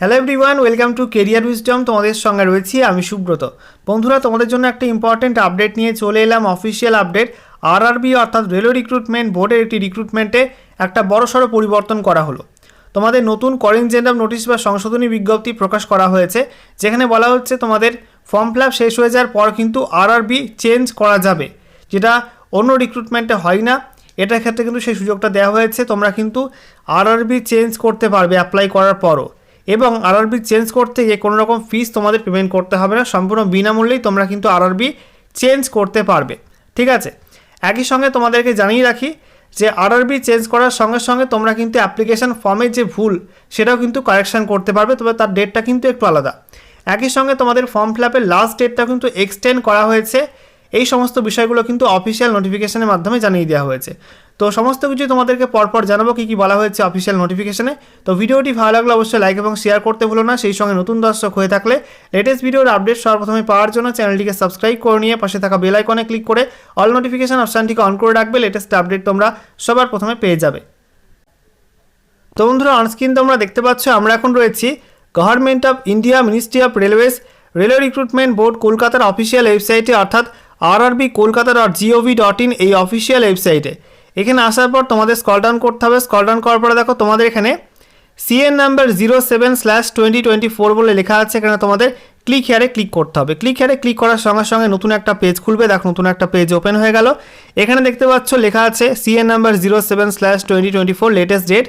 Hello everyone welcome to career wisdom তোমাদের সঙ্গে রয়েছি আমি সুব্রত। বন্ধুরা, তোমাদের জন্য একটা ইম্পর্টেন্ট আপডেট নিয়ে চলে এলাম অফিসিয়াল আপডেট আরআরবি অর্থাৎ রেলওয়ে রিক্রুটমেন্ট বোর্ডের একটি রিক্রুটমেন্টে একটা বড়সড় পরিবর্তন করা হলো। তোমাদের নতুন করেনজেন্ডাম নোটিশ বা সংশোধনী বিজ্ঞপ্তি প্রকাশ করা হয়েছে, যেখানে বলা হচ্ছে তোমাদের ফর্ম ফিল শেষ হয়ে যাওয়ার পর কিন্তু আরআরবি চেঞ্জ করা যাবে, যেটা অন্য রিক্রুটমেন্টে হয় না। এটার ক্ষেত্রে কিন্তু সেই সুযোগটা দেওয়া হয়েছে, তোমরা কিন্তু আরআরবি চেঞ্জ করতে পারবে অ্যাপ্লাই করার পরও। এবং আরআরবি চেঞ্জ করতে গিয়ে কোনো রকম ফিস তোমাদের পেমেন্ট করতে হবে না। সম্পূর্ণ বিনামূল্যেই তোমরা কিন্তু আরআরবি চেঞ্জ করতে পারবে। ঠিক আছে? একই সঙ্গে তোমাদেরকে জানিয়ে রাখি যে আরআরবি চেঞ্জ করার সঙ্গে সঙ্গে তোমরা কিন্তু অ্যাপ্লিকেশন ফর্মের যে ভুল, সেটাও কিন্তু কারেকশান করতে পারবে, তবে তার ডেটটা কিন্তু একটু আলাদা। একই সঙ্গে তোমাদের ফর্ম ফিল আপের লাস্ট ডেটটা কিন্তু এক্সটেন্ড করা হয়েছে। এই সমস্ত বিষয়গুলো কিন্তু অফিসিয়াল নোটিফিকেশনের মাধ্যমে জানিয়ে দেওয়া হয়েছে। তো সমস্ত কিছু তোমাদেরকে পরপর জানাব কী কী বলা হয়েছে অফিসিয়াল নোটিফিকেশনে তো ভিডিওটি ভালো লাগলে অবশ্যই লাইক এবং শেয়ার করতে ভুলো না। সেই সঙ্গে নতুন দর্শক হয়ে থাকলে লেটেস্ট ভিডিওর আপডেট সর্বপ্রথমে পাওয়ার জন্য চ্যানেলটিকে সাবস্ক্রাইব করে নিয়ে পাশে থাকা বেল আইকনে ক্লিক করে অল নোটিফিকেশন অপশানটিকে অন করে রাখবে। লেটেস্ট আপডেট তোমরা সবার প্রথমে পেয়ে যাবে। তো বন্ধুরা অনস্ক্রিন তোমরা দেখতে পাচ্ছ, আমরা এখন রয়েছি government of India ministry of railways railway recruitment board কলকাতার অফিসিয়াল ওয়েবসাইটে অর্থাৎ RRB Kolkata dot GOV dot in এই অফিসিয়াল ওয়েবসাইটে এখানে আসার পর তোমাদের স্কল ডাউন করতে হবে। স্কল ডাউন করার পরে দেখো তোমাদের এখানে CN number zero seven slash twenty twenty four বলে লেখা আছে। এখানে তোমাদের ক্লিক হেয়ারে ক্লিক করতে হবে। ক্লিক হেয়ারে ক্লিক করার সঙ্গে সঙ্গে নতুন একটা পেজ খুলবে। দেখো নতুন একটা পেজ ওপেন হয়ে গেল। এখানে দেখতে পাচ্ছ লেখা আছে CN number zero seven slash twenty twenty four latest date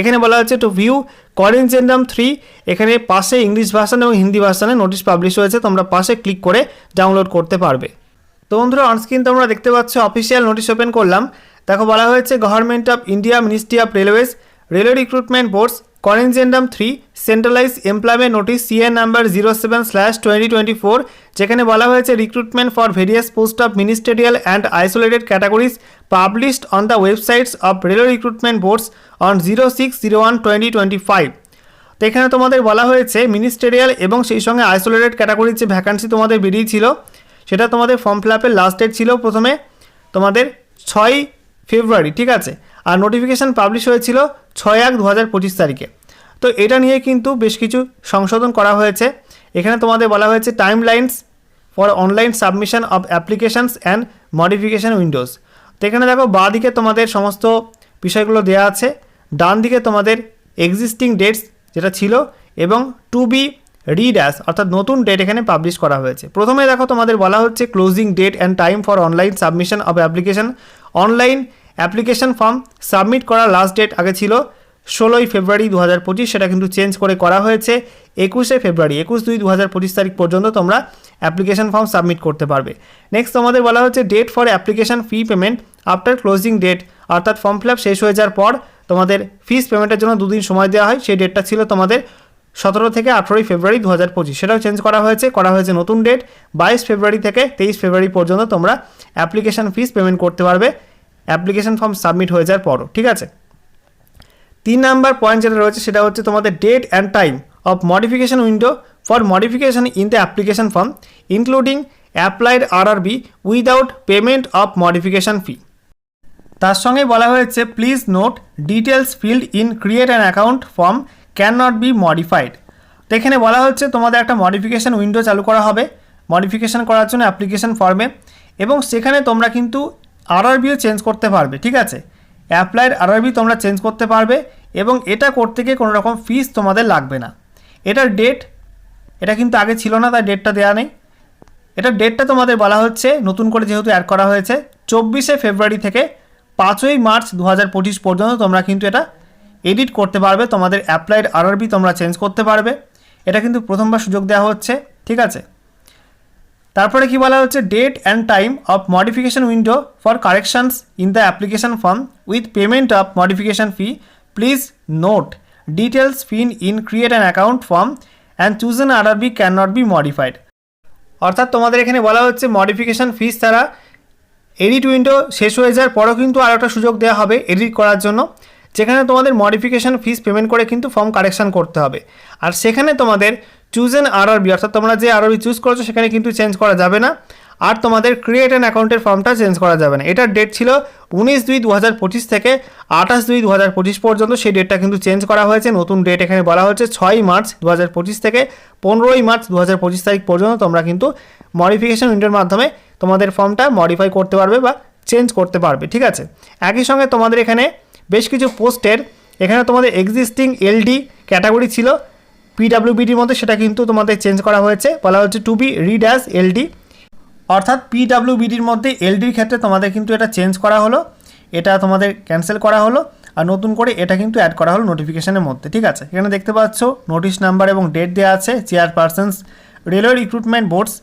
এখানে বলা হচ্ছে টু ভিউ করেনজেন্ডাম থ্রি এখানে পাশে ইংলিশ ভার্সান এবং হিন্দি ভার্সানে নোটিশ পাবলিশ হয়েছে। তোমরা পাশে ক্লিক করে ডাউনলোড করতে পারবে। তো বন্ধুরা অনস্ক্রিন তোমরা দেখতে পাচ্ছ অফিসিয়াল নোটিশ ওপেন করলাম। দেখো, বলা হয়েছে government of India ministry of railways railway recruitment boards corrigendum three centralize employment notice CA number zero seven slash twenty twenty four যেখানে বলা হয়েছে recruitment for various post of ministerial and isolated categories published on the websites of railway recruitment boards on zero six zero one twenty twenty five তো এখানে তোমাদের বলা হয়েছে ministerial এবং সেই সঙ্গে আইসোলেটেড ক্যাটাগরির যে ভ্যাকান্সি তোমাদের বেরিয়েছিল সেটা তোমাদের ফর্ম ফিল আপের লাস্ট ডেট ছিল প্রথমে তোমাদের ছয় ফেব্রুয়ারি ঠিক আছে? আর নোটিফিকেশান পাবলিশ হয়েছিল ছয় এক দু হাজার পঁচিশ তারিখে। তো এটা নিয়ে কিন্তু বেশ কিছু সংশোধন করা হয়েছে। এখানে তোমাদের বলা হয়েছে time lines for online submission of applications and modification windows তো এখানে দেখো, বাঁ দিকে তোমাদের সমস্ত বিষয়গুলো দেওয়া আছে, ডান দিকে তোমাদের এক্সিস্টিং ডেটস যেটা ছিল, এবং টু বি রিড অ্যাস অর্থাৎ নতুন ডেট এখানে পাবলিশ করা হয়েছে। প্রথমে দেখো তোমাদের বলা হচ্ছে closing date and time for online submission of application online application form submit করার লাস্ট ডেট আগে ছিল ষোলোই ফেব্রুয়ারি দু হাজার পঁচিশ, সেটা কিন্তু চেঞ্জ করে করা হয়েছে একুশে ফেব্রুয়ারি, একুশ দুই দু হাজার পঁচিশ তারিখ পর্যন্ত তোমরা অ্যাপ্লিকেশন ফর্ম সাবমিট করতে পারবে। নেক্সট তোমাদের বলা হচ্ছে date for application fee payment after closing date অর্থাৎ ফর্ম ফিল শেষ হয়ে যাওয়ার পর তোমাদের ফিস পেমেন্টের জন্য দুদিন সময় দেওয়া হয়, সেই ডেটটা ছিল তোমাদের সতেরো থেকে আঠেরোই ফেব্রুয়ারি দু হাজার পঁচিশ। সেটাও চেঞ্জ করা হয়েছে করা হয়েছে নতুন ডেট বাইশ ফেব্রুয়ারি থেকে তেইশ ফেব্রুয়ারি পর্যন্ত তোমরা অ্যাপ্লিকেশন ফিস পেমেন্ট করতে পারবে। অ্যাপ্লিকেশন ফর্ম সাবমিট হয়ে যাওয়ার পরও, ঠিক আছে? তিন নাম্বার পয়েন্ট যেটা রয়েছে, সেটা হচ্ছে তোমাদের date and time of modification window for modification in the application form including applied RRB without payment of modification fee তার সঙ্গে বলা হয়েছে please note details field in create an account form can not be modified তো এখানে বলা হচ্ছে তোমাদের একটা মডিফিকেশান উইন্ডো চালু করা হবে মডিফিকেশান করার জন্য অ্যাপ্লিকেশান ফর্মে এবং সেখানে তোমরা কিন্তু আরআরবিও চেঞ্জ করতে পারবে, ঠিক আছে? অ্যাপ্লাইড আরআরবি তোমরা চেঞ্জ করতে পারবে, এবং এটা করতে গিয়ে কোনো রকম ফিস তোমাদের লাগবে না। এটার ডেট এটা কিন্তু আগে ছিল না, তাই ডেটটা দেওয়া নেই। এটার ডেটটা তোমাদের বলা হচ্ছে, নতুন করে যেহেতু অ্যাড করা হয়েছে, চব্বিশে ফেব্রুয়ারি থেকে পাঁচই মার্চ দু হাজার পঁচিশ পর্যন্ত তোমরা কিন্তু এটা এডিট করতে পারবে, তোমাদের অ্যাপ্লাইড আরআরবি তোমরা চেঞ্জ করতে পারবে। এটা কিন্তু প্রথমবার সুযোগ দেওয়া হচ্ছে, ঠিক আছে? তারপরে কি বলা হচ্ছে? Date and time of modification window for corrections in the application form with payment of modification fee please note details fin in create an account form and choose an RRB can not be modified অর্থাৎ তোমাদের এখানে বলা হচ্ছে modification ফিস ছাড়া edit window শেষ হয়ে যাওয়ার পরও কিন্তু আর একটা সুযোগ দেওয়া হবে এডিট করার জন্য। যেখানে তোমাদের মডিফিকেশান ফিস পেমেন্ট করে কিন্তু ফর্ম কারেকশান করতে হবে। আর সেখানে তোমাদের চুজ এন আরআরবি অর্থাৎ তোমরা যে আরআরবি চুজ করেছ সেখানে কিন্তু চেঞ্জ করা যাবে না। আর তোমাদের ক্রিয়েট অ্যান অ্যাকাউন্টের ফর্মটা চেঞ্জ করা যাবে না। এটার ডেট ছিল উনিশ দুই দু হাজার পঁচিশ থেকে আঠাশ দুই দু হাজার পঁচিশ পর্যন্ত সেই ডেটটা কিন্তু চেঞ্জ করা হয়েছে। নতুন ডেট এখানে বলা হয়েছে ছয়ই মার্চ দু হাজার পঁচিশ থেকে পনেরোই মার্চ দু হাজার পঁচিশ তারিখ পর্যন্ত তোমরা কিন্তু মডিফিকেশান উইন্ডোর মাধ্যমে তোমাদের ফর্মটা মডিফাই করতে পারবে বা চেঞ্জ করতে পারবে। ঠিক আছে? একই সঙ্গে তোমাদের এখানে বেশ কিছু পোস্টের। এখানে তোমাদের এক্সিস্টিং এলডি ক্যাটাগরি ছিল। পিডাব্লিউবিডির মধ্যে সেটা কিন্তু তোমাদের চেঞ্জ করা হয়েছে। বলা হচ্ছে to be read as LD অর্থাৎ পিডাব্লিউবিডির মধ্যে এলডির ক্ষেত্রে তোমাদের কিন্তু এটা চেঞ্জ করা হলো। এটা তোমাদের ক্যান্সেল করা হলো। আর নতুন করে এটা কিন্তু অ্যাড করা হলো নোটিফিকেশনের মধ্যে। ঠিক আছে? এখানে দেখতে পাচ্ছ নোটিশ নাম্বার এবং ডেট দেওয়া আছে। চেয়ারপারসনস রেলওয়ে রিক্রুটমেন্ট বোর্ডস